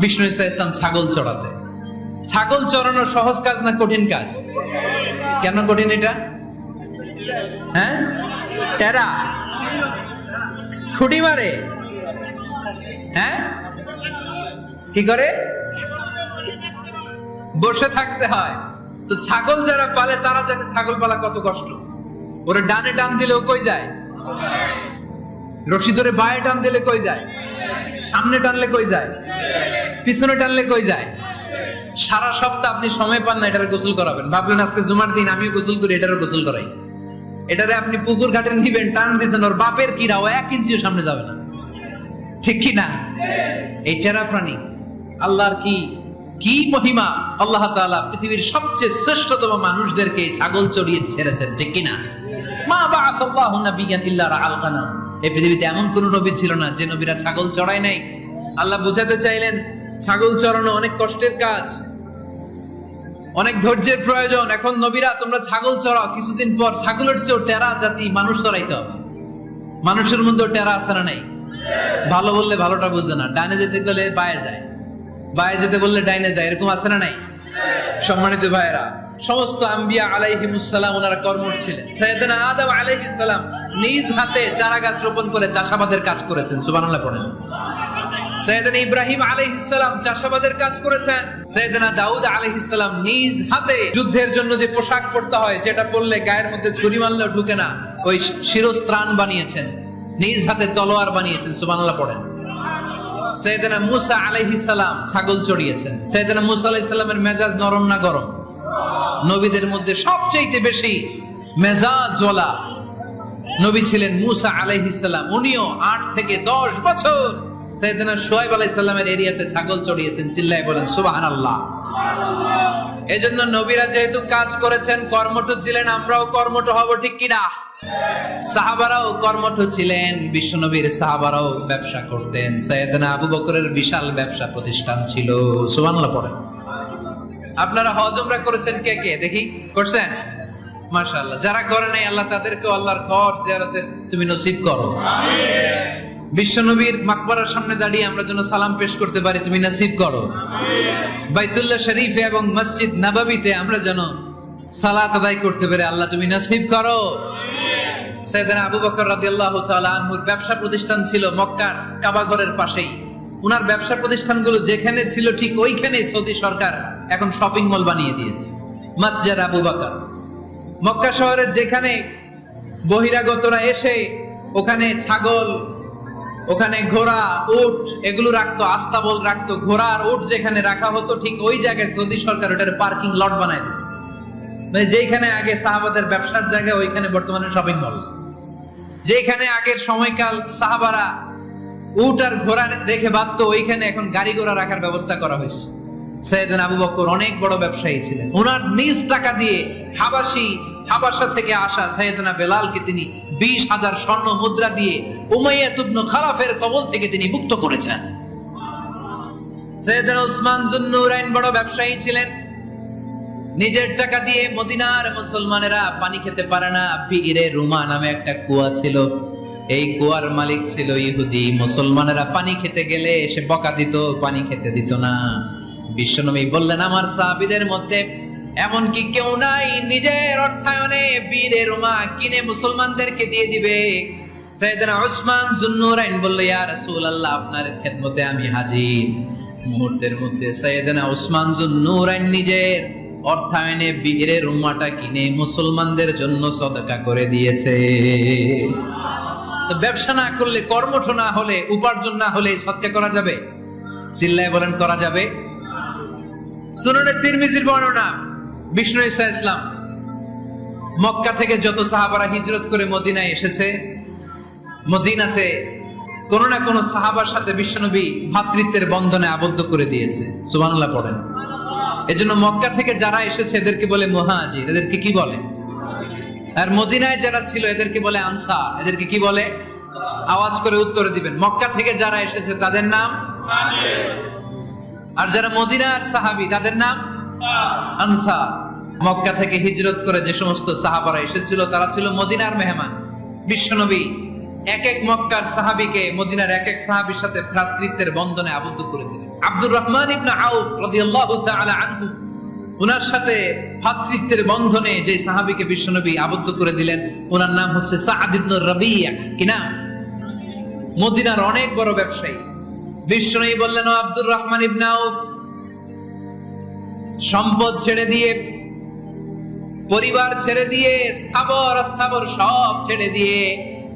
বিষ্ণু ইসা ইসলাম ছাগল চড়াতে। ছাগল চড়ানো সহজ কাজ না কঠিন কাজ? কেন কঠিন এটা? হ্যাঁ? টেরা খুঁটি মারে। হ্যাঁ? কি করে? বসে থাকতে হয়। তো ছাগল যারা পালে তারা জানে ছাগল পালা কত কষ্ট। ওরে ডানে টান দিলেও কই যায়? রশি ধরে বায়ে টান দিলে কই যায়? সামনে টানলে কই যায়? পিছনে টানলে কই যায়? সারা সপ্তাহ আপনি সময় পান না এটার গোসল করাবেন। ভাবলেন আজকে জুমার দিন, আমিও গোসল করি, এটারও গোসল করাই। এটারে আপনি পুকুর ঘাটে নিবেন, টান দিয়েছেন ওর বাপের কিরা ও এক ইঞ্চিও সামনে যাবে না। ঠিক কি না? এই টেরা প্রাণী। আল্লাহর কি কি মহিমা? আল্লাহ তাআলা পৃথিবীর সবচেয়ে শ্রেষ্ঠতম মানুষদেরকে ছাগল চড়িয়ে ছেড়েছেন, ঠিক কি না? পৃথিবীতে এমন কোন নবী ছিল না যে নবীরা ছাগল চড়ায় নাই। আল্লাহ বুঝাতে চাইলেন, ছাগল চড়ানো অনেক কষ্টের কাজ, অনেক ধৈর্যের প্রয়োজন। এখন নবীরা, তোমরা ছাগল চড়াও, কিছুদিন পর ছাগলের চেয়েও টেরা জাতি মানুষ চড়াইতে হবে। মানুষের মধ্যে টেরা আছে না নাই? ভালো বললে ভালোটা বুঝে না, ডানে যেতে গেলে বায়ে যায়। বায়ে যেতে বললে ডাইনে যায়, এরকম আছে না নাই? সম্মানিত ভাইয়েরা সমস্ত আম্বিয়া আলাইহিমুসালাম ওনারা কর্মঠ ছিলেন। সৈয়দনা আদম আলাইহিস সালাম নিজ হাতে চারা গাছ রোপণ করে চাষাবাদের কাজ করেছেন। সুবহানাল্লাহ পড়েন। সৈয়দনা ইব্রাহিম আলাইহিস সালাম চাষাবাদের কাজ করেছেন। সৈয়দনা দাউদ আলাইহিস সালাম নিজ হাতে যুদ্ধের জন্য যে পোশাক পরতে হয়, যেটা পরলে গায়ের মধ্যে ছুরি মারলেও ঢুকে না, ওই শিরস্ত্রাণ বানিয়েছেন। নিজ হাতে তলোয়ার বানিয়েছেন। সুবহানাল্লাহ পড়েন। সৈয়দনা মুসা আলাইহিস সালাম ছাগল চড়িয়েছেন। সৈয়দনা মুসা আলাইহিস সালামের মেজাজ নরম না গরম? নবীদের মধ্যে সবচেয়ে বেশি মেজাজওয়ালা নবী ছিলেন মুসা আলাইহিস উনিও আট থেকে দশ বছর আলাইহিস সালামের এরিয়াতে ছাগল চড়িয়েছেন বলেন, সুবহানাল্লাহ। এজন্য নবীরা যেহেতু কাজ করেছেন, কর্মঠ ছিলেন, আমরাও কর্মঠ হব, ঠিক কিনা? সাহাবারাও কর্মঠ ছিলেন, বিশ্বনবীর সাহাবারাও ব্যবসা করতেন। সৈয়দনা আবু বকরের বিশাল ব্যবসা প্রতিষ্ঠান ছিল, সুবহানাল্লাহ পড়েন। আপনারা হজ উমরা করেছেন কে কে? দেখি করছেন? মাশাআল্লাহ। যারা করে নাই আল্লাহ তাদেরকে আল্লাহর ঘর জিয়ারতের তুমি নসিব করো। বিশ্বনবীর মাকবরার সামনে দাঁড়িয়ে আমরা যেন সালাম পেশ করতে পারি তুমি নসিব করো। বাইতুল্লাহ শরীফে এবং মসজিদ নাবাবিতে আমরা যেন সালাত আদায় করতে পারি আল্লাহ তুমি নসিব করো। সৈয়দনা আবু বকর রাদিয়াল্লাহু তাআলা আনহুর ব্যবসা প্রতিষ্ঠান ছিল মক্কার কাবা ঘরের পাশেই। উনার ব্যবসা প্রতিষ্ঠানগুলো যেখানে ছিল ঠিক ওইখানেই সৌদি সরকার এখন শপিং মল বানিয়ে দিয়েছে। মাতজার আবু বকর। মক্কা শহরের যেখানে বহিরাগতরা এসে ওখানে ছাগল, ওখানে ঘোড়া, উট এগুলো রাখতো আস্তাবল রাখতো, ঘোড়া আর উট যেখানে রাখা হতো, ঠিক ওই জায়গায় সৌদি সরকার ওটার পার্কিং লট বানায় দিচ্ছে মানে যেখানে আগে সাহাবাদের ব্যবসার জায়গা, ওইখানে বর্তমানে শপিং মল। যেখানে আগের সময়কাল সাহাবারা উট আর ঘোড়া রেখে বাঁধতো ওইখানে এখন গাড়ি ঘোড়া রাখার ব্যবস্থা করা হয়েছে। সৈয়দিন আবু বকর অনেক বড় ব্যবসায়ী ছিলেন। ওনার নিজ টাকা দিয়ে হাবাসি, হাবাসা থেকে আসা সৈয়দনা বেলালকে তিনি বিশ হাজার স্বর্ণ মুদ্রা দিয়ে উমাইয়া তুবনু খারাফের কবল থেকে তিনি মুক্ত করেছেন। সৈয়দনা উসমান জুন্নুরাইন বড় ব্যবসায়ী ছিলেন। নিজের টাকা দিয়ে মদিনার মুসলমানেরা পানি খেতে পারে না। বীরে রুমা নামে একটা কুয়া ছিল। এই কুয়ার মালিক ছিল ইহুদি। মুসলমানেরা পানি খেতে গেলে এসে বকা দিত, পানি খেতে দিত না। বিশ্বনবী বললেন, আমার সাহাবীদের মধ্যে এমন কি কেউ নাই, নিজের অর্থায়নে বীরে রুমা কিনে মুসলমানদেরকে দিয়ে দিবে। সৈয়দনা উসমান জুন্নুরাইন বলল, ইয়া রাসূলুল্লাহ, আপনার খেদমতে আমি হাজির। মুহূর্তের মধ্যে সৈয়দনা উসমান জুন্নুরাইন নিজের অর্থায়নে বীরে রুমাটা কিনে মুসলমানদের জন্য সদকা করে দিয়েছে। ব্যবসা না করলে, কর্মঠ না হলে, উপার্জন না হলে সৎকা করা যাবে? চিল্লায় বলেন, করা যাবে? তিরমিজির বর্ণনা, বিষ্ণু ইসা ইসলাম। মক্কা থেকে যত সাহাবারা হিজরত করে মদিনায় এসেছে, মদিনাতে কোন না কোন সাহাবার সাথে বিশ্বনবী ভাতৃত্বের বন্ধনে আবদ্ধ করে দিয়েছে। সুবহানাল্লাহ পড়েন। এজন্য মক্কা থেকে যারা এসেছে, এদেরকে বলে মুহাজির। এদেরকে কি বলে? আর মদিনায় যারা ছিল, এদেরকে বলে আনসার। এদেরকে কি বলে? আওয়াজ করে উত্তরে দিবেন। মক্কা থেকে যারা এসেছে, তাদের নাম? আর যারা মদিনার সাহাবি, তাদের নাম? আনসার। মক্কা থেকে হিজরত করে যে সমস্ত সাহাবারা এসেছিল, তারা ছিল মদিনার মেহমান। বিশ্বনবী এক এক মক্কার সাহাবিকে মদিনার এক এক সাহাবির সাথে ভ্রাতৃত্বের বন্ধনে আবদ্ধ করে দিলেন। আব্দুর রহমান ইবনে আউফ রাদিয়াল্লাহু তাআলা আনহু ওনার সাথে ভ্রাতৃত্বের বন্ধনে যে সাহাবীকে বিশ্বনবী আবদ্ধ করে দিলেন ওনার নাম হচ্ছে মদিনার অনেক বড় ব্যবসায়ী। বিশ্বনবী বললেন আব্দুর রহমান ইবনে আউফ, সম্পদ ছেড়ে দিয়ে, পরিবার ছেড়ে দিয়ে, স্থাবর স্থাবর সব ছেড়ে দিয়ে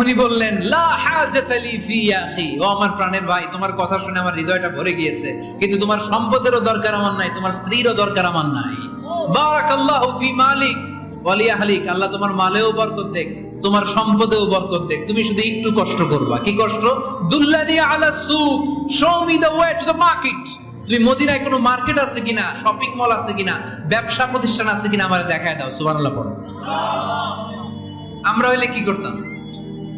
উনি বললেন ও আমার প্রাণের ভাই, তোমার কথা শুনে আমার হৃদয়টা ভরে গিয়েছে। কিন্তু তোমার সম্পদেরও দরকার আমার নাই, তোমার স্ত্রীরও দরকার আমার নাই। মালিক। আল্লাহ তোমার মালেও বরকত দেখ, তোমার সম্পদেও বরকত দেখ। তুমি শুধু একটু কষ্ট করবা। কি কষ্ট? দুল্লানি আলা সুক show me the way to the market তুমি মদিনায় কোনো মার্কেট আছে কিনা, শপিং মল আছে কিনা, ব্যবসা প্রতিষ্ঠান আছে কিনা, আমার দেখায় দাও, সুবহানাল্লাহ আমরা হইলে কি করতাম?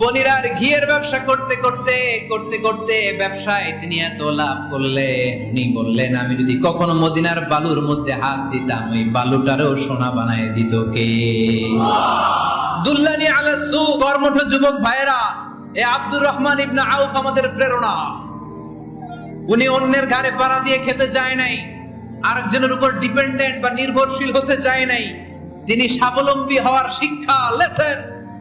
পনির আর ঘিয়ের ব্যবসা করতে করতে করতে করতে ব্যবসায় তিনি এত লাভ করলেন। উনি বললেন, আমি যদি কখনো মদিনার বালুর মধ্যে হাত দিতাম, ওই বালুটারও সোনা বানায় দিত কে? দুল্লানি আলা সু, কর্মঠ যুবক ভাইরা এ আব্দুর রহমান ইবনে আউফ আমাদের প্রেরণা। উনি অন্যের ঘাড়ে পাড়া দিয়ে খেতে চায় নাই, আরেকজনের উপর ডিপেন্ডেন্ট বা নির্ভরশীল হতে চায় নাই। তিনি স্বাবলম্বী হওয়ার শিক্ষা, লেসেন।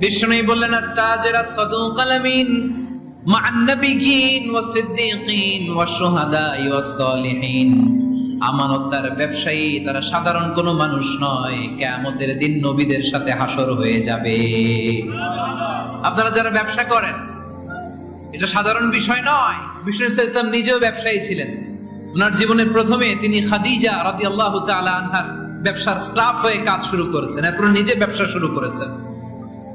বিষ্ণুই বললেন, আত্তাজেরা সদুক আলামিন মা'আন নাবিয়িন ওয়াস সিদ্দিকিন ওয়াস শুহাদাই ওয়াস সালিহিন। ব্যবসায়ী, তারা সাধারণ কোনো মানুষ নয় দিন নবীদের সাথে হাসর হয়ে যাবে। আপনারা যারা ব্যবসা করেন, এটা সাধারণ বিষয় নয়, বিষ্ণু ইসলাম নিজেও ব্যবসায়ী ছিলেন। ওনার জীবনের প্রথমে তিনি খাদিজা রাদিয়াল্লাহু তাআলা আনহার ব্যবসার স্টাফ হয়ে কাজ শুরু করেছেন এরপর নিজে ব্যবসা শুরু করেছেন।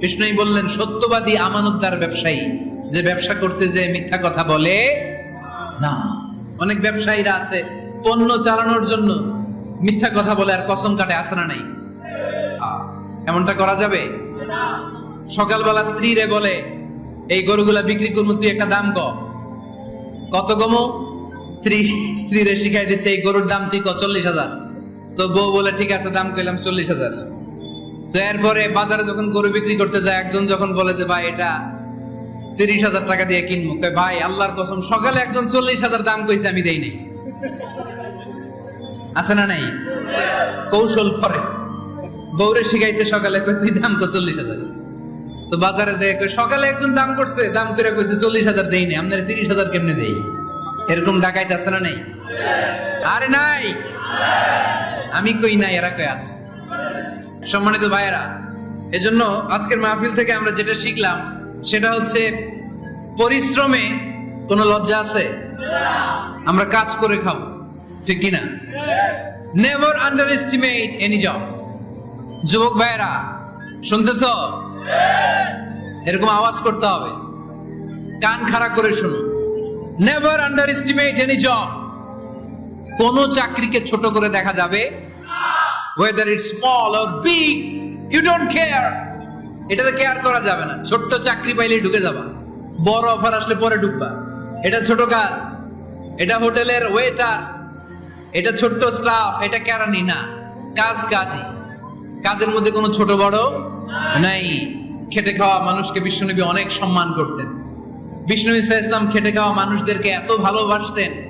বিষ্ণুই বললেন, সত্যবাদী আমানতদার ব্যবসায়ী, যে ব্যবসা করতে যে মিথ্যা কথা বলে, না। অনেক ব্যবসায়ীরা আছে, পণ্য চালানোর জন্য মিথ্যা কথা বলে, আর কসম কাটে আসে না নাই এমনটা করা যাবে? সকালবেলা স্ত্রীরে বলে, এই গরুগুলা বিক্রি করব তুই একটা দাম কত কমো? স্ত্রী, স্ত্রীরে শিখাই দিচ্ছে, এই গরুর দাম তুই ক, চল্লিশ হাজার। তো বউ বলে, ঠিক আছে, দাম কইলাম চল্লিশ হাজার। তো এরপরে বাজারে যখন গরু বিক্রি করতে যায় একজন যখন বলে যে ভাই এটা তিরিশ হাজার টাকা দিয়ে কিনবো। ভাই আল্লাহর কসম সকালে একজন চল্লিশ হাজার দাম কইছে আমি দেই নাই। আছে না নাই? কৌশল করে। বউরে শিখাইছে সকালে তুই দাম তো চল্লিশ হাজার। তো বাজারে যে সকালে একজন দাম করছে দাম করে কইছে চল্লিশ হাজার দেই নাই আপনার তিরিশ হাজার কেমনে দেই? এরকম ডাকাইতে আছে না নাই? আরে নাই? আমি কই নাই এরা কই আছে? সম্মানিত ভাইয়েরা, এজন্য আজকের মাহফিল থেকে আমরা যেটা শিখলাম, সেটা হচ্ছে পরিশ্রমে কোনো লজ্জা আছে? আমরা কাজ করে খাব, ঠিক কিনা never underestimate any job যুবক ভাইয়েরা, শুনতেছ? এরকম আওয়াজ করতে হবে। কান খাড়া করে শুনো। Never underestimate any job কোন চাকরিকে ছোট করে দেখা যাবে whether it small or big you don't care এটাতে কেয়ার করা যাবে না। ছোট্ট চাকরি পাইলেই ঢুকে যাবা। বড় অফার আসলে পরে ঢুকবা। এটা ছোট কাজ। এটা হোটেলের ওয়েটার এটা ছোট্ট স্টাফ এটা কেরানি না। কাজ কাজই। কাজের মধ্যে কোনো ছোট বড় নাই। খেটে খাওয়া মানুষকে বিশ্বনবী অনেক সম্মান করতেন। বিষ্ণু ইসা ইসলাম খেটে খাওয়া মানুষদেরকে এত ভালোবাসতেন।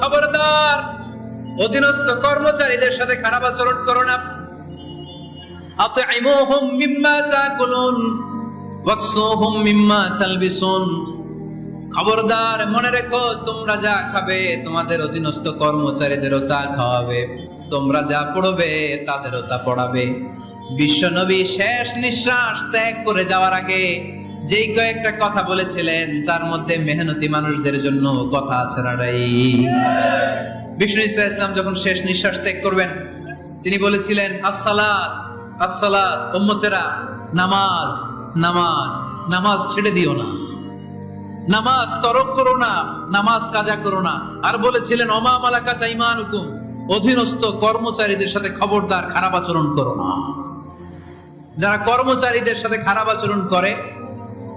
খবরদার। অধীনস্থ কর্মচারীদের সাথে খারাপ আচরণ করো না। খবরদার, মনে রেখো, তোমরা যা খাবে, তোমাদের অধীনস্থ কর্মচারীদেরও তা খাওয়াবে। তোমরা যা পড়বে, তাদেরও তা পড়াবে। বিশ্বনবী শেষ নিঃশ্বাস ত্যাগ করে যাওয়ার আগে যেই কয়েকটা কথা বলেছিলেন, তার মধ্যে মেহনতি মানুষদের জন্য কথা আছে বিষ্ণু ইসা ইসলাম যখন শেষ নিঃশ্বাস ত্যাগ করবেন, তিনি বলেছিলেন আসসালাত আসসালাত উম্মতেরা, নামাজ নামাজ নামাজ ছেড়ে দিও না। নামাজ তরক করো না, নামাজ কাজা করো না। আর বলেছিলেন অমা মালাকা তাইমান হুকুম অধীনস্থ কর্মচারীদের সাথে খবরদার খারাপ আচরণ করো না। যারা কর্মচারীদের সাথে খারাপ আচরণ করে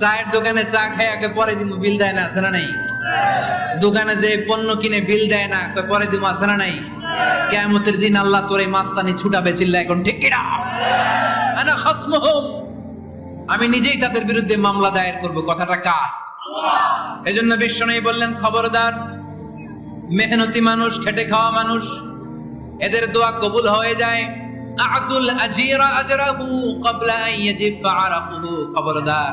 চায়ের দোকানে চা খায় আগে পরে দিন বিল দেয় না, আছে না নাই? দোকানে যে পণ্য কিনে বিল দেয় না পরে দিন আছে না নাই? কেমতের দিন আল্লাহ তোর এই মাস্তানি ছুটাবে চিল্লা এখন ঠিক কিনা? আনা খাসমুহুম। আমি নিজেই তাদের বিরুদ্ধে মামলা দায়ের করব, কথাটা কার? এজন্য বিশ্বনবী বললেন, খবরদার, মেহনতি মানুষ, খেটে খাওয়া মানুষ, এদের দোয়া কবুল হয়ে যায়। আতুল আজিরা আজরাহু ক্বাবলা আন ইয়াজিফা খবরদার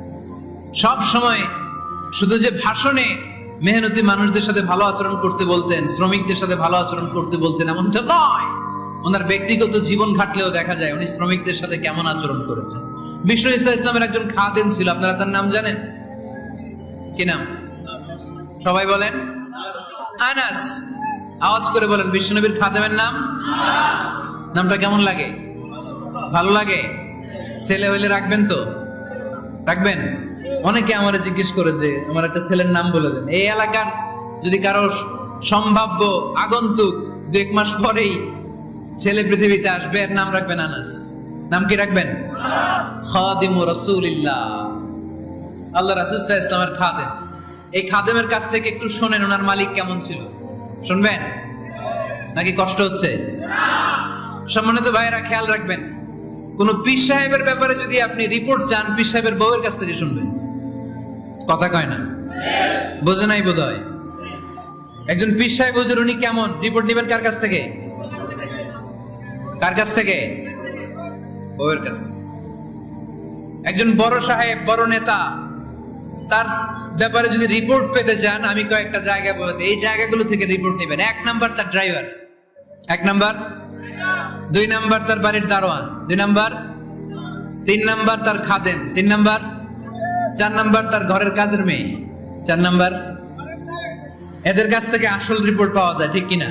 সব সময় শুধু যে ভাষণে মেহনতি মানুষদের সাথে ভালো আচরণ করতে বলতেন, শ্রমিকদের সাথে ভালো আচরণ করতে বলতেন, এমনটা নয়। ওনার ব্যক্তিগত জীবন ঘাটলেও দেখা যায় উনি শ্রমিকদের সাথে কেমন আচরণ করেছেন। বিষ্ণু ইসা ইসলামের একজন খাদেম ছিল, আপনারা তার নাম জানেন? কি নাম? সবাই বলেন? আনাস। আওয়াজ করে বলেন বিশ্বনবীর খাদেমের নাম? নামটা কেমন লাগে? ভালো লাগে? ছেলে হইলে রাখবেন তো? রাখবেন? অনেকে আমার জিজ্ঞেস করে যে, আমার একটা ছেলের নাম বলে দেন। এই এলাকার যদি কারও সম্ভাব্য আগন্তুক দু এক মাস পরেই ছেলে পৃথিবীতে আসবে, এর নাম রাখবেন আনাস। নাম কি রাখবেন? খাদিমু রাসূলিল্লাহ। আল্লাহ রাসূল ইসলামের খাদেম। এই খাদেমের কাছ থেকে একটু শোনেন, ওনার মালিক কেমন ছিল। শুনবেন? নাকি কষ্ট হচ্ছে? সম্মানিত ভাইয়েরা, খেয়াল রাখবেন। কোন পীর সাহেবের ব্যাপারে যদি আপনি রিপোর্ট চান, পীর সাহেবের বউয়ের কাছ থেকে শুনবেন। কথা কয় না? বোঝে নাই বোধ হয় একজন পীর সাহেব উনি কেমন? রিপোর্ট নেবেন কার কাছ থেকে? কার কাছ থেকে? বউয়ের কাছ থেকে। একজন বড় সাহেব, বড় নেতা, তার ব্যাপারে যদি রিপোর্ট পেতে চান, আমি কয়েকটা জায়গা বলে এই জায়গাগুলো থেকে রিপোর্ট নেবেন। এক নাম্বার তার ড্রাইভার এক নাম্বার? দুই নাম্বার তার বাড়ির দারোয়ান। দুই নাম্বার? তিন নাম্বার তার খাদেন তিন নাম্বার? চার নাম্বার তার ঘরের কাজের মেয়ে। চার নাম্বার। এদের কাছ থেকে আসল রিপোর্ট পাওয়া যায়, ঠিক কিনা?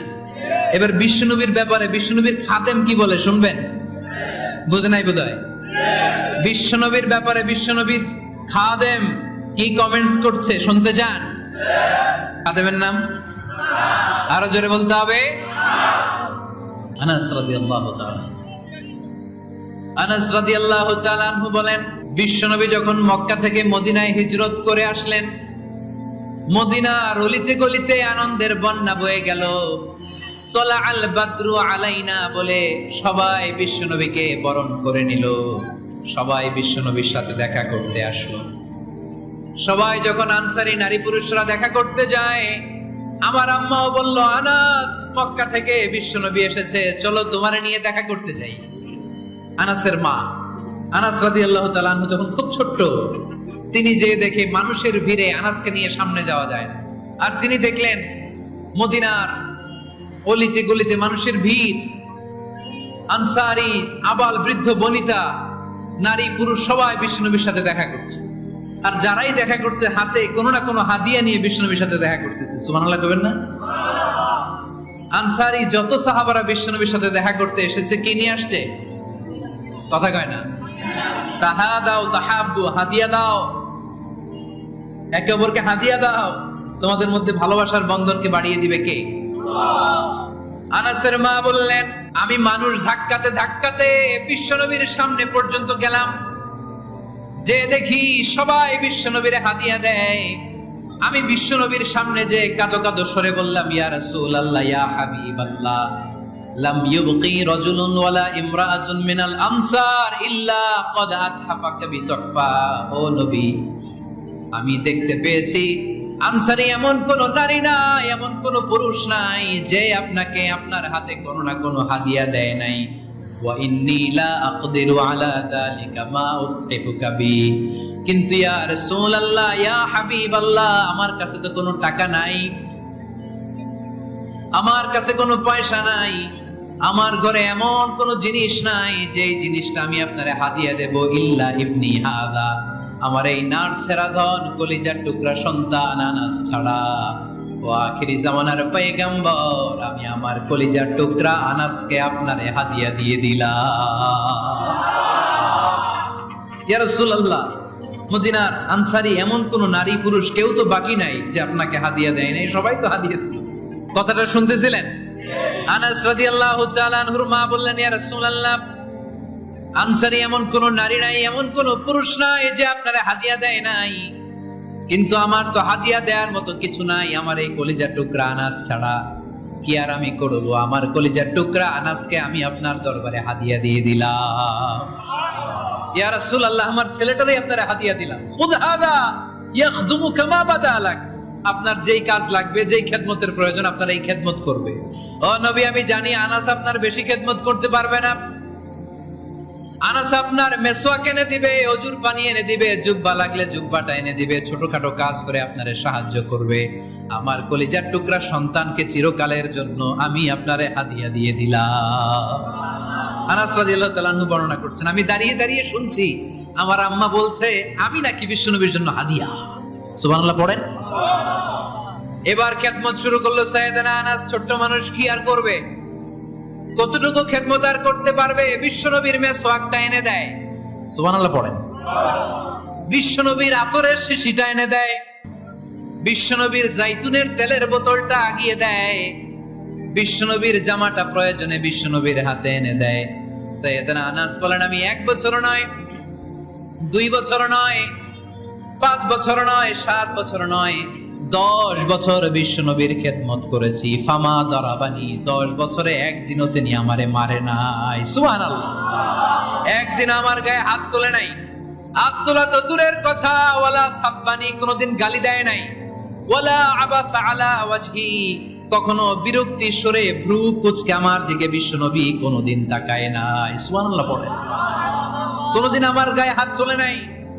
এবার বিশ্বনবীর ব্যাপারে, বিশ্বনবীর খাদেম কি বলে শুনবেন? বুঝে নাই বোধ হয় বিশ্বনবীর ব্যাপারে বিশ্বনবীর খাদেম কি কমেন্টস করছে, শুনতে চান? খাদেমের নাম? আরও জোরে বলতে হবে। আনাস রাদিয়াল্লাহু তাআলা। আনাস রাদিয়াল্লাহু তাআলা বলেন, বিশ্বনবী যখন মক্কা থেকে মদিনায় হিজরত করে আসলেন মদিনার অলিতে গলিতে আনন্দের বন্যা বয়ে গেল। তলা আল বাদরু আলাইনা বলে সবাই বিশ্বনবীকে বরণ করে নিল। সবাই বিশ্বনবীর সাথে দেখা করতে আসলো। সবাই যখন আনসারি নারী পুরুষরা দেখা করতে যায়, আমার আম্মাও বলল, আনাস, মক্কা থেকে বিশ্বনবী এসেছে, চলো তোমারে নিয়ে দেখা করতে যাই। আনাসের মা। আনাস রাদি আল্লাহ তালানহু তখন খুব ছোট্ট। তিনি যে দেখে মানুষের ভিড়ে আনাসকে নিয়ে সামনে যাওয়া যায়। আর তিনি দেখলেন মদিনার অলিতে গলিতে মানুষের ভিড়। আনসারি, আবাল, বৃদ্ধ, বনিতা, নারী, পুরুষ সবাই বিষ্ণুনবীর সাথে দেখা করছে। আর যারাই দেখা করছে হাতে, কোনো না কোনো হাদিয়া নিয়ে বিষ্ণুনবীর সাথে দেখা করতেছে। সুবহানাল্লাহ কবেন না? আনসারি, যত সাহাবারা বিষ্ণুনবীর সাথে দেখা করতে এসেছে, কি নিয়ে আসছে? কথা কয় না? তাহা দাও, তাহাব্বু, হাদিয়া দাও। একে অপরকে হাদিয়া দাও। তোমাদের মধ্যে ভালোবাসার বন্ধনকে বাড়িয়ে দিবে কে? আনাসের মা বললেন, আমি মানুষ ধাক্কাতে ধাক্কাতে বিশ্বনবীর সামনে পর্যন্ত গেলাম। যে দেখি সবাই বিশ্বনবীর হাদিয়া দেয়। আমি বিশ্বনবীর সামনে যে কাদো কাদো সরে বললাম, ইয়া রাসূল আল্লাহ ইয়া হাবিব আল্লাহ লাম ইউবকি রাজুলুন ওয়ালা ইমরাআতুন মিনাল আমসার ইল্লা ক্বাদ আতহাফাকা ও নবী, আমি দেখতে পেয়েছি আনসারি এমন কোন নারী নাই, এমন কোন পুরুষ নাই যে আপনাকে আপনার হাতে কোনো না কোনো হাদিয়া দেয় নাই। কিন্তু ইয়া ইয়া আমার কাছে তো কোনো টাকা নাই, আমার কাছে কোনো পয়সা নাই। আমার ঘরে এমন কোনো জিনিস নাই যে জিনিসটা আমি আপনারে হাদিয়া দেব, ইল্লা ইবনি হাদা। আমার এই নার ছেড়া ধন, কলিজার টুকরা সন্তান, আনাস ছাড়া। ও আখিরি জামানার পয়গম্বর, আমি আমার কলিজার টুকরা, আনাসকে আপনারে হাদিয়া দিয়ে দিলাম। ইয়া রাসূলুল্লাহ, মদিনার আনসারি এমন কোন নারী পুরুষ কেউ তো বাকি নাই যে আপনাকে হাদিয়া দেয় নাই, সবাই তো হাদিয়া দিল। কথাটা শুনতেছিলেন? আনাস রাদিয়াল্লাহু তাআলা আনহুর মা বললেন, ইয়া রাসূলুল্লাহ, আনসারি এমন কোন নারী নাই, এমন কোন পুরুষ নাই যে আপনারা হাদিয়া দেয় নাই। কিন্তু আমার তো হাদিয়া দেওয়ার মতো কিছু নাই, আমার এই কলিজার টুকরা আনাস ছাড়া কি আর আমি করব? আমার কলিজার টুকরা আনাসকে আমি আপনার দরবারে হাদিয়া দিয়ে দিলাম। ইয়া রাসূলুল্লাহ, আমার ছেলেটারই আপনারা হাদিয়া দিলাম। খুদ হাদা ইয়াখদুমু কামা বাদা আপনার যেই কাজ লাগবে, যেই খেদমতের প্রয়োজন, আপনার এই খেদমত করবে। ও নবী, আমি জানি আনাস আপনার বেশি খেদমত করতে পারবে না। আনাস আপনার মেসোয়াক এনে দিবে, অজুর পানি এনে দিবে, জুব্বা লাগলে জুব্বাটা এনে দিবে, ছোটখাটো কাজ করে আপনারে সাহায্য করবে। আমার কলিজার টুকরা সন্তানকে চিরকালের জন্য আমি আপনারে হাদিয়া দিয়ে দিলাম। আনাস রাদিয়াল্লাহু বর্ণনা করছেন, আমি দাঁড়িয়ে দাঁড়িয়ে শুনছি, আমার আম্মা বলছে, আমি নাকি বিশ্বনবীর জন্য হাদিয়া? সুবহানাল্লাহ, পড়েন। এবার খেদমত শুরু করল সাইয়েদানা আনাস, ছোট্ট মানুষ কি আর করবে? কতটুকু খেদমত আর করতে পারবে? বিশ্বনবীর মেসোয়াকটা এনে দেয়। সুবহানাল্লাহ পড়েন। বিশ্বনবীর আতরের শিশিটা এনে দেয়। বিশ্বনবীর জাইতুনের তেলের বোতলটা আগিয়ে দেয়। বিশ্বনবীর জামাটা প্রয়োজনে বিশ্বনবীর হাতে এনে দেয়। সৈয়দনা আনাস বলেন, আমি এক বছর নয়, দুই বছর নয় পাঁচ বছর নয়, সাত বছর নয়, দশ বছর বিশ্বনবীর খেদমত করেছি। ফামা দরাবানি, দশ বছরে একদিনও তিনি আমারে মারে নাই। সুহান একদিন আমার গায়ে হাত তোলে নাই। হাত তোলা তো দূরের কথা, ওয়ালা সাব্বানি কোনোদিন গালি দেয় নাই। ওয়ালা আবাস আলা ওয়াজহি, কখনো বিরক্তি সরে ভ্রু কুচকে আমার দিকে বিশ্বনবী কোনোদিন তাকায় নাই। সুবহানাল্লাহ পড়েন। কোনোদিন আমার গায়ে হাত তোলে নাই।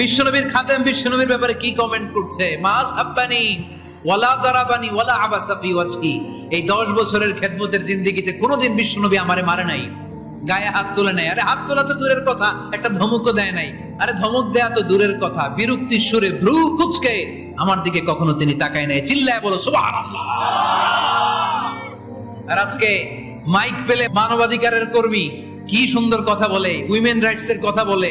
বিশ্বনবীর খাদেম বিশ্বনবীর ব্যাপারে কি কমেন্ট করছে? মা সাব্বানি, ওয়ালা জারাবানি, ওয়ালা আবাসাফি ওয়াজহি। এই 10 বছরের খেদমতের জিন্দেগিতে কোনোদিন বিশ্বনবী আমারে মারে নাই। গায়ে হাত তুলে নাই। আরে হাত তোলা তো দূরের কথা, একটা ধমকও দেয় নাই। আরে ধমক দেয়া তো দূরের কথা। বিরক্তির সুরে ভ্রু কুচকে আমার দিকে কখনো তিনি তাকায় নাই। চিল্লায় বলো, সুবহানাল্লাহ! আর আজকে মাইক পেলে মানবাধিকারের কর্মী কি সুন্দর কথা বলে, উইমেন রাইটস এর কথা বলে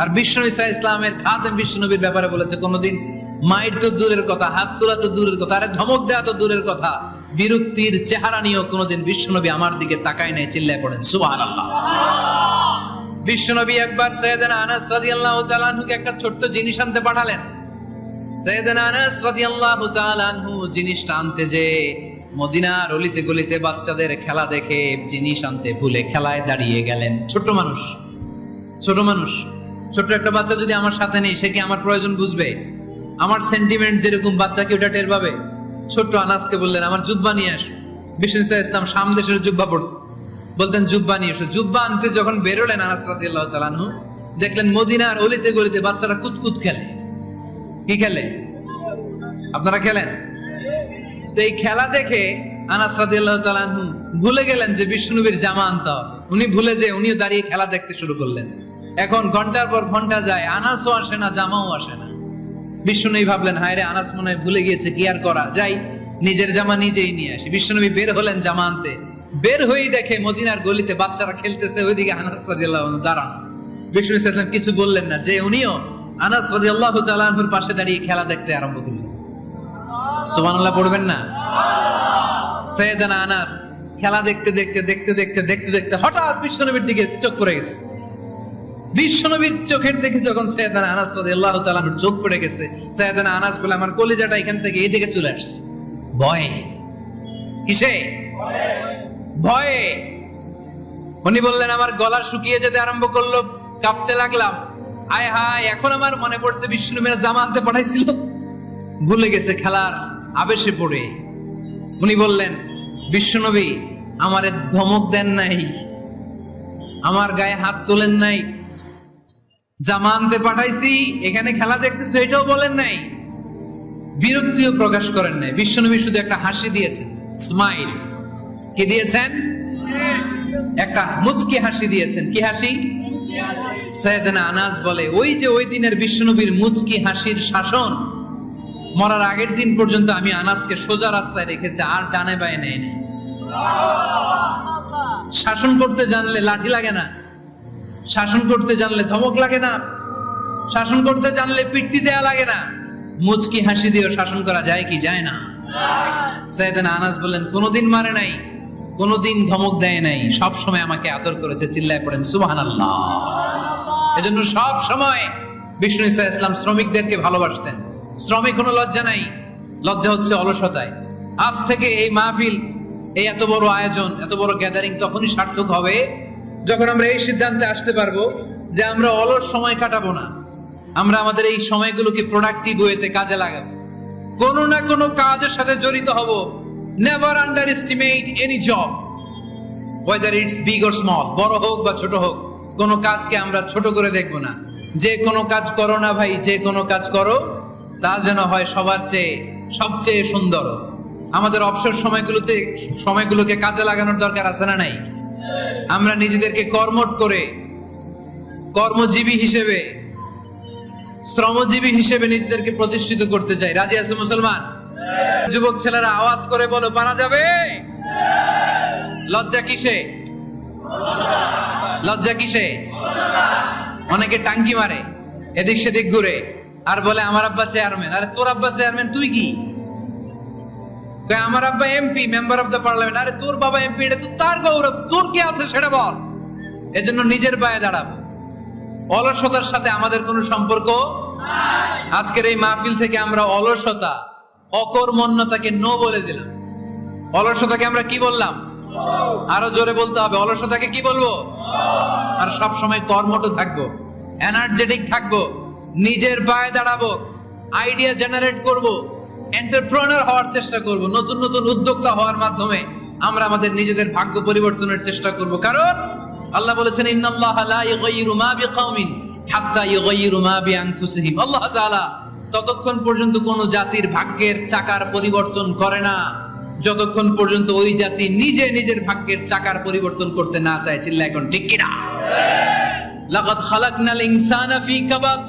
আর বিষ্ণু ইসা ইসলামের খাদেম বিষ্ণুনবীর ব্যাপারে বলেছে কোনোদিন মায়ের তো দূরের কথা, হাত তোলা তো দূরের কথা, আরে ধমক দেওয়া তো দূরের কথা, বিরক্তির চেহারা নিয়েও কোনোদিন বিষ্ণুনবী আমার দিকে তাকায় নাই, চিল্লায় পড়েন, সুবহানাল্লাহ। বিশ্বনবী একবার সৈয়দনা আনাস রাদিয়াল্লাহু তাআলা আনহুকে একটা ছোট্ট জিনিস আনতে পাঠালেন। সৈয়দনা আনাস রাদিয়াল্লাহু তাআলা আনহু জিনিসটা আনতে যে মদিনার অলিতে গলিতে বাচ্চাদের খেলা দেখে জিনিস আনতে ভুলে খেলায় দাঁড়িয়ে গেলেন। ছোট মানুষ ছোট মানুষ। ছোট্ট একটা বাচ্চা যদি আমার সাথে নেই, সে কি আমার প্রয়োজন বুঝবে? আমার সেন্টিমেন্ট যেরকম বাচ্চা কি ওটা টের পাবে? ছোট্ট আনাসকে বললেন, আমার জুব্বা নিয়ে আসো। বিষ্ণু ইসলাম সাম দেশের জুব্বা পড়তো। বলতেন, জুব্বা নিয়ে এসো। জুব্বা আনতে যখন বেরোলেন আনাস রাদিয়াল্লাহু তাআলা আনহু, দেখলেন মদিনার অলিতে গলিতে বাচ্চারা কুতকুত খেলে। কি খেলে? আপনারা খেলেন? তো এই খেলা দেখে আনাস রাদিয়াল্লাহু তাআলা আনহু ভুলে গেলেন যে বিষ্ণুনবীর জামা আনতে হবে। উনি ভুলে যে উনিও দাঁড়িয়ে খেলা দেখতে শুরু করলেন। এখন ঘণ্টার পর ঘণ্টা যায়, আনাসও আসে না, জামাও আসে না। বিষ্ণুনবী ভাবলেন হায় রে আনাস মনে ভুলে গিয়েছে, কি আর করা? যাই, নিজের জামা নিজেই নিয়ে আসি। বিষ্ণুনবী বের হলেন জামা আনতে বের হয়েই দেখে মদিনার গলিতে বাচ্চারা খেলতেছে, ওইদিকে আনাস রাদিয়াল্লাহু আনহু দাঁড়ানো। বিষ্ণু ইসলাম কিছু বললেন না, যে উনিও আনাস রাদিয়াল্লাহু তাআলা আনহুর পাশে দাঁড়িয়ে খেলা দেখতে আরম্ভ করলেন। সুবহানাল্লাহ, পড়বেন না? সৈয়দানা আনাস খেলা দেখতে দেখতে দেখতে দেখতে দেখতে দেখতে হঠাৎ বিশ্বনবীর দিকে চোখ পড়ে গেছে। বিশ্বনবীর চোখের দেখে যখন সৈয়দানা আনাস রাদিয়াল্লাহু তাআলা আনহুর চোখ পড়ে গেছে, সৈয়দানা আনাস বলে, আমার কলিজাটা এখান থেকে এই দিকে চলে আসছে। ভয়ে। কিসে? ভয়ে। উনি বললেন, আমার গলা শুকিয়ে যেতে আরম্ভ করল, কাঁপতে লাগলাম। আয় হায়, এখন আমার মনে পড়ছে বিষ্ণু মেয়েরা জামা আনতে পাঠাইছিল। ভুলে গেছে খেলার আবেশে পড়ে। উনি বললেন বিশ্বনবী আমারে ধমক দেন নাই। আমার গায়ে হাত তোলেন নাই। জামানতে পাঠাইছি, এখানে খেলা দেখতেছো, এটাও বলেন নাই। বিরক্তিও প্রকাশ করেন নাই। বিশ্বনবী শুধু একটা হাসি দিয়েছেন স্মাইল কি দিয়েছেন? একটা মুচকি হাসি দিয়েছেন। কি হাসি? সৈয়দনা আনাস বলে, ওই যে ওই দিনের বিশ্বনবীর মুচকি হাসির শাসন, মরার আগের দিন পর্যন্ত আমি আনাসকে সোজা রাস্তায় রেখেছি, আর ডানে বায়ে নেই। শাসন করতে জানলে লাঠি লাগে না। শাসন করতে জানলে ধমক লাগে না। শাসন করতে জানলে পিট্টি দেয়া লাগে না। মুচকি হাসি দিয়েও শাসন করা যায় কি যায় না। সাইদান আনাস বললেন, কোনোদিন মারে নাই, কোনোদিন ধমক দেয় নাই। সব সময় আমাকে আদর করেছে, চিল্লায় পড়েন সুবাহান আল্লাহ এজন্য সব সময় বিষ্ণু ইসা ইসলাম শ্রমিকদেরকে ভালোবাসতেন। শ্রমিক কোনো লজ্জা নাই। লজ্জা হচ্ছে অলসতায়। আজ থেকে এই মাহফিল, এই এত বড় আয়োজন, এত বড় গ্যাদারিং তখনই সার্থক হবে যখন আমরা এই সিদ্ধান্তে আসতে পারব যে আমরা অলস সময় কাটাবো না, আমরা আমাদের এই সময়গুলোকে প্রোডাক্টিভ ওয়েতে কাজে লাগাবো। কোনো না কোনো কাজের সাথে জড়িত হব। Never underestimate any job whether it's big or small বড় হোক বা ছোট হোক, কোনো কাজকে আমরা ছোট করে দেখব না। যে কোনো কাজ করো না ভাই, যে কোনো কাজ করো, তা যেন হয় সবার চেয়ে, সবচেয়ে সুন্দর। আমাদের অবসর সময়গুলোতে, সময়গুলোকে কাজে লাগানোর দরকার আছে না নাই? আমরা নিজেদেরকে কর্মট করে, কর্মজীবী হিসেবে, শ্রমজীবী হিসেবে নিজেদেরকে প্রতিষ্ঠিত করতে চাই। রাজি আছে মুসলমান? যুবক ছেলেরা, আওয়াজ করে বলো, পারা যাবে? লজ্জা কিসে? লজ্জা কিসে? অনেকে টাঙ্কি মারে, এদিক সেদিক ঘুরে, আর বলে, আমার আব্বা চেয়ারম্যান। আরে, তোর আব্বা চেয়ারম্যান, তুই কি? আমার আব্বা MP member of the parliament আরে তোর বাবা এমপি এটা তো তার গৌরব। তোর কি আছে সেটা বল। এজন্য নিজের পায়ে দাঁড়াবো। অলসতার সাথে আমাদের কোনো সম্পর্ক আজকের এই মাহফিল থেকে আমরা অলসতা, অকর্মণ্যতাকে নো বলে দিলাম। অলসতাকে আমরা কি বললাম? আরও জোরে বলতে হবে। অলসতাকে কি বলব? আর সব সময় কর্মঠ থাকব। এনার্জেটিক থাকব। নিজের পায়ে দাঁড়াবো। আইডিয়া জেনারেট করব। এন্টারপ্রেনার হওয়ার চেষ্টা করব, নতুন নতুন উদ্যোক্তা হওয়ার মাধ্যমে আমরা আমাদের নিজেদের ভাগ্য পরিবর্তনের চেষ্টা করব। কারণ আল্লাহ বলেছেন, ইন্নাল্লাহ লা ইউগাইয়িরু মা বিকাউমিন হাত্তা মা বিআনফুসিহিম। আল্লাহ তাআলা ততক্ষণ পর্যন্ত কোন জাতির ভাগ্যের চাকার পরিবর্তন করে না। যতক্ষণ পর্যন্ত ওই জাতি নিজে নিজের ভাগ্যের চাকার পরিবর্তন করতে না চায় চিল্লা এখন ঠিক কিনা? লাকাদ খালাকনাল ইনসানা ফি কাবাদ।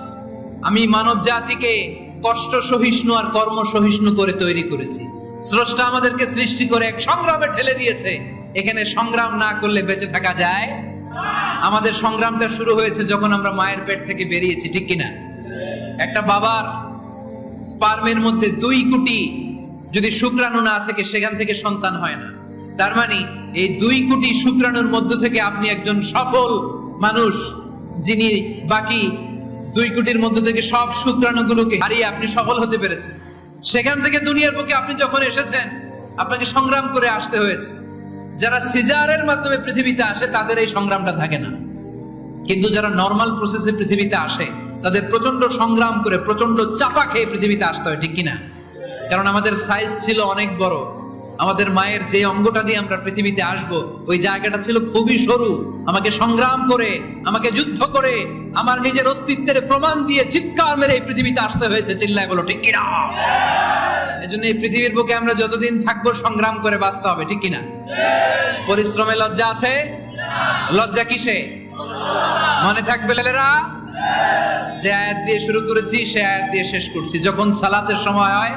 আমি মানব জাতিকে কষ্ট সহিষ্ণু আর কর্ম সহিষ্ণু করে তৈরি করেছি। স্রষ্টা আমাদেরকে সৃষ্টি করে এক সংগ্রামে ঠেলে দিয়েছে। এখানে সংগ্রাম না করলে বেঁচে থাকা যায়? আমাদের সংগ্রামটা শুরু হয়েছে যখন আমরা মায়ের পেট থেকে বেরিয়েছি, ঠিক কিনা? একটা বাবার স্পার্মের মধ্যে দুই কোটি যদি শুক্রাণু না থেকে, সেখান থেকে সন্তান হয় না। তার মানে এই দুই কোটি শুক্রাণুর মধ্য থেকে আপনি একজন সফল মানুষ, যিনি বাকি দুই কোটির মধ্যে থেকে সব শুক্রাণুগুলোকে হারিয়ে আপনি সফল হতে পেরেছেন। সেখান থেকে দুনিয়ার বুকে আপনি যখন এসেছেন, আপনাকে সংগ্রাম করে আসতে হয়েছে। যারা সিজারের মাধ্যমে পৃথিবীতে আসে, তাদের এই সংগ্রামটা থাকে না। কিন্তু যারা নর্মাল প্রসেসে পৃথিবীতে আসে, তাদের প্রচণ্ড সংগ্রাম করে প্রচণ্ড চাপা খেয়ে পৃথিবীতে আসতে হয়, ঠিক কিনা? কারণ আমাদের সাইজ ছিল অনেক বড়। আমাদের মায়ের যে অঙ্গটা দিয়ে আমরা পৃথিবীতে আসব, ওই জায়গাটা ছিল খুবই সরু। আমাকে সংগ্রাম করে, আমাকে যুদ্ধ করে, আমার নিজের অস্তিত্বের প্রমাণ দিয়ে চিৎকার মেরে এই পৃথিবীতে আসতে হয়েছে। চিল্লায় বলো, ঠিক কিনা এই জন্য এই পৃথিবীর বুকে আমরা যতদিন থাকব সংগ্রাম করে বাঁচতে হবে, ঠিক কিনা পরিশ্রমে লজ্জা আছে? লজ্জা কিসে? মনে থাকবে লেলেরা? যে আয়াত দিয়ে শুরু করেছি, সে আয়াত দিয়ে শেষ করছি। যখন সালাতের সময় হয়